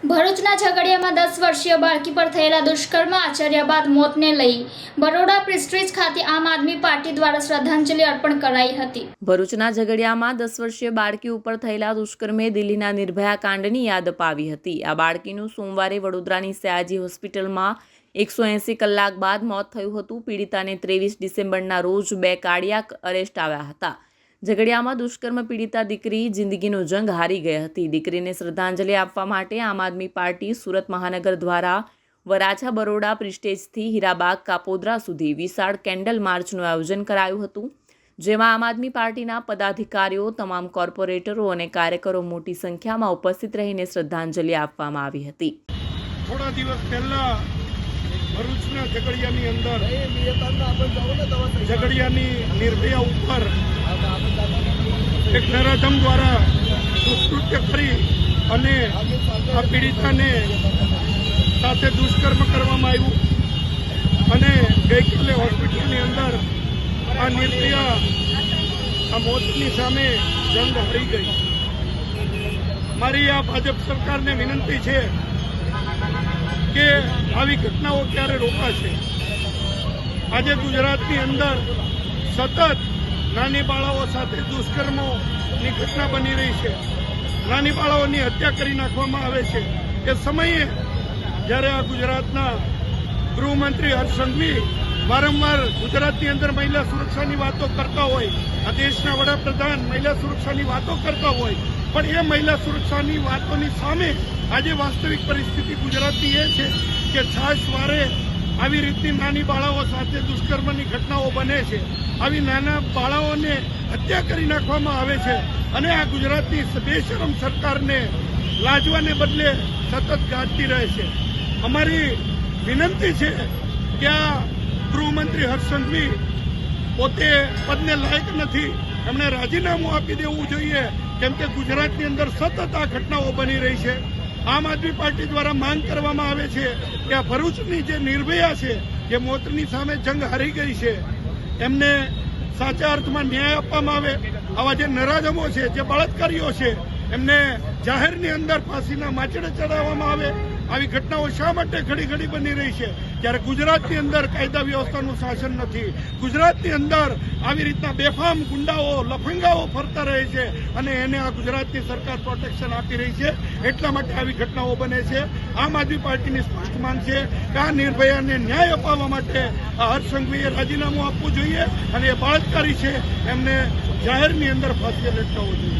ભરૂચના ઝઘડિયામાં દસ વર્ષીય બાળકી પર થયેલા દુષ્કર્મ આચર્યા બાદ મોતને લઈ બરોડા પ્રિસ્ટ્રીજ ખાતે આમ આદમી પાર્ટી દ્વારા શ્રદ્ધાંજલિ અર્પણ કરાઈ હતી. ભરૂચના ઝઘડિયામાં દસ વર્ષીય બાળકી ઉપર થયેલા દુષ્કર્મે દિલ્હીના નિર્ભયા કાંડની યાદ અપાવી હતી. આ બાળકીનું સોમવારે વડોદરાની સયાજી હોસ્પિટલમાં એકસો એંસી કલાક બાદ મોત થયું હતું. પીડિતાને ત્રેવીસ ડિસેમ્બરના રોજ બે કાર્ડિયાક અરેસ્ટ આવ્યા હતા. ઝઘડિયામાં દુષ્કર્મ પીડિતા દીકરી જિંદગીનો જંગ હારી ગઈ હતી. દીકરીને શ્રદ્ધાંજલિ આપવા માટે આમ આદમી પાર્ટી સુરત મહાનગર દ્વારા વરાછા બરોડા પ્રિસ્ટેજથી હીરાબાગ કાપોદ્રા સુધી વિશાળ કેન્ડલ માર્ચનું આયોજન કરાયું હતું, જેમાં આમ આદમી પાર્ટીના પદાધિકારીઓ, તમામ કોર્પોરેટરો અને કાર્યકરો મોટી સંખ્યામાં ઉપસ્થિત રહીને શ્રદ્ધાંજલિ આપવામાં આવી હતી. થોડા દિવસ પહેલા ભરૂચના ઝઘડિયાની અંદર ઝઘડિયાની નિર્ભયા ઉપર એક નરાધમ દ્વારા દુષ્કૃત્ય કરી અને આ પીડિતાને સાથે દુષ્કર્મ કરવામાં આવ્યું. અને ગઈકાલે હોસ્પિટલની અંદર આ નિર્ભયા આ મોતની સામે જંગ હરી ગઈ. મારી આ ભાજપ સરકારને વિનંતી છે કે આવી ઘટનાઓ ક્યારે રોકાશે? આજે ગુજરાતની અંદર સતત નાની બાળાઓ સાથે દુષ્કર્મોની ઘટના બની રહી છે. નાની બાળાઓની હત્યા કરી નાખવામાં આવે છે. એ સમયે જ્યારે આ ગુજરાતના ગૃહમંત્રી હર્ષ સંઘવી વારંવાર ગુજરાતની અંદર મહિલા સુરક્ષાની વાતો કરતા હોય, આ દેશના વડાપ્રધાન મહિલા સુરક્ષાની વાતો કરતા હોય પણ એ મહિલા સુરક્ષાની વાતોની સામે આજે વાસ્તવિક પરિસ્થિતિ ગુજરાતની એ છે કે છાશ વારે આવી રીતની નાની બાળાઓ સાથે દુષ્કર્મની ઘટનાઓ બને છે. આવી નાના બાળાઓને હત્યા કરી નાખવામાં આવે છે અને આ ગુજરાતની બેશરમ સરકારને લાજવાને બદલે સતત ગાજતી રહે છે. અમારી વિનંતી છે કે આ ગૃહમંત્રી હર્ષસંઘવી પોતે પદને લાયક નથી. એમણે રાજીનામું આપી દેવું જોઈએ. કેમ કે ગુજરાતની અંદર સતત આ ઘટનાઓ બની રહી છે. આમ આદમી પાર્ટી દ્વારા માંગ કરવામાં આવે છે કે આ ભરૂચની જે નિર્ભયા છે, જે મોતની સામે જંગ હારી ગઈ છે, એમને સાચા અર્થમાં ન્યાય આપવામાં આવે. આવા જે નરાધમો છે, જે બળાત્કારીઓ છે, એમને જાહેરની અંદર ફાંસીના માચડે ચડાવવામાં આવે. આવી ઘટનાઓ શા માટે ઘડી ઘડી બની રહી છે? જ્યારે ગુજરાતની અંદર કાયદા વ્યવસ્થાનું શાસન નથી, ગુજરાતની અંદર આવી રીતના બેફામ ગુંડાઓ, લફંગાઓ ફરતા રહે છે અને એને આ ગુજરાતની સરકાર પ્રોટેક્શન આપી રહી છે. એટલા માટે આવી ઘટનાઓ બને છે. આમ આદમી પાર્ટીની સ્પષ્ટ માંગ છે કે આ નિર્ભયાને ન્યાય અપાવવા માટે આ હર્ષ રાજીનામું આપવું જોઈએ અને એ બળાત્કારી છે. એમને જાહેરની અંદર ફાંસીએ લટકાવવું જોઈએ.